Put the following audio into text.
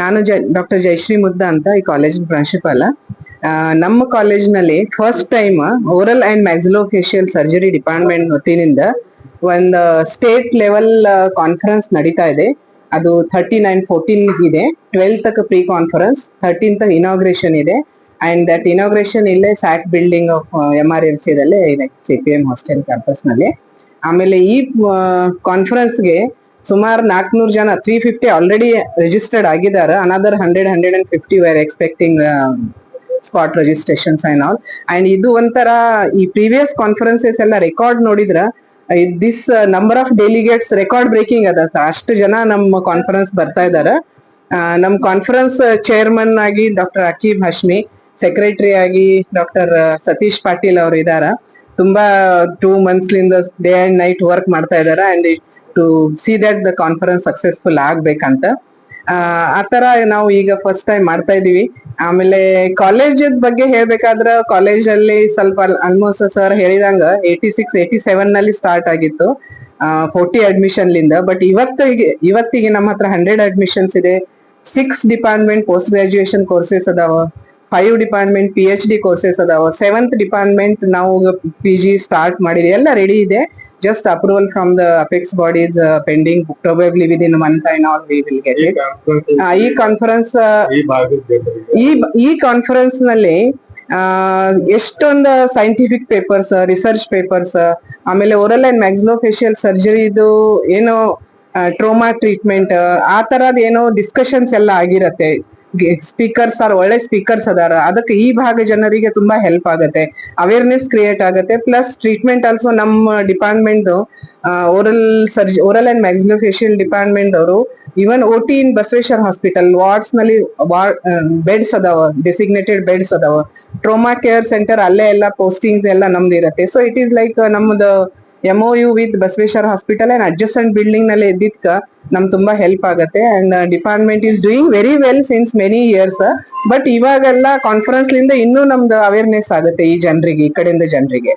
ನಾನು ಜ ಡಾಕ್ಟರ್ ಜಯಶ್ರೀ ಮುದ್ದಾ ಅಂತ ಈ ಕಾಲೇಜ್ ಪ್ರಾಂಶುಪಾಲ ನಮ್ಮ ಕಾಲೇಜ್ನಲ್ಲಿ first time oral and maxillofacial surgery department ವತಿಯಿಂದ ಒಂದು ಸ್ಟೇಟ್ ಲೆವೆಲ್ ಕಾನ್ಫರೆನ್ಸ್ ನಡೀತಾ ಇದೆ. ಅದು ಥರ್ಟಿ ನೈನ್ ಫೋರ್ಟೀನ್ ಇದೆ. Twelfth pre conference thirteenth inauguration ಇದೆ. ಅಂಡ್ ದಟ್ ಇನಾಗ್ರೇಷನ್ ಇಲ್ಲೇ sack building of M R M C ದಲ್ಲೇ ಇದೆ ಸಿ ಪಿ ಎಂ ಹಾಸ್ಟೆಲ್ ಕ್ಯಾಂಪಸ್ನಲ್ಲಿ. ಆಮೇಲೆ ಈ ಕಾನ್ಫರೆನ್ಸ್ಗೆ ಸುಮಾರು ನಾಲ್ಕನೂರು ಜನ ತ್ರೀ ಫಿಫ್ಟಿ ಆಲ್ರೆಡಿ ರಿಜಿಸ್ಟರ್ಡ್ ಆಗಿದ್ದಾರೆ. Another hundred hundred and fifty we're expecting spot registrations and all and ಇದು ಒಂಥರ ಈ ಪ್ರೀವಿಯಸ್ ಕಾನ್ಫರೆನ್ಸಸ್ ಎಲ್ಲ ರೆಕಾರ್ಡ್ ನೋಡಿದ್ರ this number of delegates record breaking ಅದ ಸರ್ ಅಷ್ಟು ಜನ ನಮ್ಮ ಕಾನ್ಫರೆನ್ಸ್ ಬರ್ತಾ ಇದ್ದಾರೆ ನಮ್ಮ ಕಾನ್ಫರೆನ್ಸ್ ಚೇರ್ಮನ್ ಆಗಿ ಡಾಕ್ಟರ್ ಅಕೀಬ್ ಹಶ್ಮಿ ಸೆಕ್ರೆಟರಿ ಆಗಿ ಡಾಕ್ಟರ್ ಸತೀಶ್ ಪಾಟೀಲ್ ಅವರು ಇದ್ದಾರೆ ತುಂಬಾ ಟೂ ಮಂತ್ಸ್ ಲಿಂದ ಡೇ ಅಂಡ್ ನೈಟ್ ವರ್ಕ್ ಮಾಡ್ತಾ ಇದ್ದಾರೆ and to see that the conference successful ಆಗ್ಬೇಕಂತ. ಆ ತರ ನಾವು ಈಗ ಫಸ್ಟ್ ಟೈಮ್ ಮಾಡ್ತಾ ಇದೀವಿ ಆಮೇಲೆ ಕಾಲೇಜ್ ಬಗ್ಗೆ ಹೇಳ್ಬೇಕಾದ್ರ ಕಾಲೇಜ್ ಅಲ್ಲಿ ಸ್ವಲ್ಪ ಆಲ್ಮೋಸ್ಟ್ ಸರ್ ಹೇಳಿದಂಗ ಏಟಿ ಸಿಕ್ಸ್ ಏಟಿ ಸೆವೆನ್ನಲ್ಲಿ ಸ್ಟಾರ್ಟ್ ಆಗಿತ್ತು. ಫೋರ್ಟಿ ಅಡ್ಮಿಷನ್ ಲಿಂದ ಬಟ್ ಇವತ್ತಿಗೆ ಇವತ್ತಿಗೆ ನಮ್ಮ ಹತ್ರ ಹಂಡ್ರೆಡ್ ಅಡ್ಮಿಷನ್ಸ್ ಇದೆ. Six department post graduation courses ಅದಾವ. Five department P H D courses ಅದಾವ. ಸೆವೆಂತ್ ಡಿಪಾರ್ಟ್ಮೆಂಟ್ ನಾವು ಪಿ ಜಿ ಸ್ಟಾರ್ಟ್ ಮಾಡಿದೆ. ಎಲ್ಲ ರೆಡಿ ಇದೆ. Just approval from the apex bodies pending probably with in month and all we will get it ಈ conference ಈ ಭಾಗದ ಈ ಈ ಕಾನ್ಫರೆನ್ಸ್ನಲ್ಲಿ ಆ, ಎಷ್ಟೊಂದು ಸೈಂಟಿಫಿಕ್ ಪೇಪರ್ಸ್ ರಿಸರ್ಚ್ ಪೇಪರ್ಸ್ ಆಮೇಲೆ ಓರಲ್ ಅಂಡ್ ಮ್ಯಾಕ್ಸಿಲೋಫೇಶಿಯಲ್ ಸರ್ಜರಿದು ಏನೋ ಟ್ರೋಮಾ ಟ್ರೀಟ್ಮೆಂಟ್ ಆ ತರದ್ ಏನೋ ಡಿಸ್ಕಷನ್ಸ್ ಎಲ್ಲ ಆಗಿರತ್ತೆ. ಸ್ಪೀಕರ್ಸ್ ಆರ್ ಒಳ್ಳೆ ಸ್ಪೀಕರ್ಸ್ ಅದಾರ. ಅದಕ್ಕೆ ಈ ಭಾಗ ಜನರಿಗೆ ತುಂಬಾ ಹೆಲ್ಪ್ ಆಗುತ್ತೆ. ಅವೇರ್ನೆಸ್ ಕ್ರಿಯೇಟ್ ಆಗುತ್ತೆ. ಪ್ಲಸ್ ಟ್ರೀಟ್ಮೆಂಟ್ ಆಲ್ಸೋ ನಮ್ಮ department oral surg oral and maxillofacial department ಅವರು even O T in Basaveshwara hospital ವಾರ್ಡ್ಸ್ನಲ್ಲಿ beds ಅದಾವ ಡೆಸಿಗ್ನೇಟೆಡ್ ಬೆಡ್ಸ್ ಅದಾವ. ಟ್ರೋಮಾ ಕೇರ್ ಸೆಂಟರ್ ಅಲ್ಲೇ ಎಲ್ಲ ಪೋಸ್ಟಿಂಗ್ ಎಲ್ಲ ನಮ್ದು ಇರತ್ತೆ ಸೊ ಇಟ್ ಈಸ್ ಲೈಕ್ ನಮ್ದು M O U with Basaveshwara hospital and adjacent ಬಿಲ್ಡಿಂಗ್ನಲ್ಲಿ ಇದ್ದಿದ್ಕ ನಮ್ ತುಂಬಾ ಹೆಲ್ಪ್ ಆಗುತ್ತೆ. And department is doing very well since many years but ಇವಾಗೆಲ್ಲ ಕಾನ್ಫರೆನ್ಸ್ ಲಿಂದ ಇನ್ನೂ ನಮ್ದು ಅವೇರ್ನೆಸ್ ಆಗುತ್ತೆ ಈ ಜನರಿಗೆ, ಈ ಕಡೆಯಿಂದ ಜನರಿಗೆ.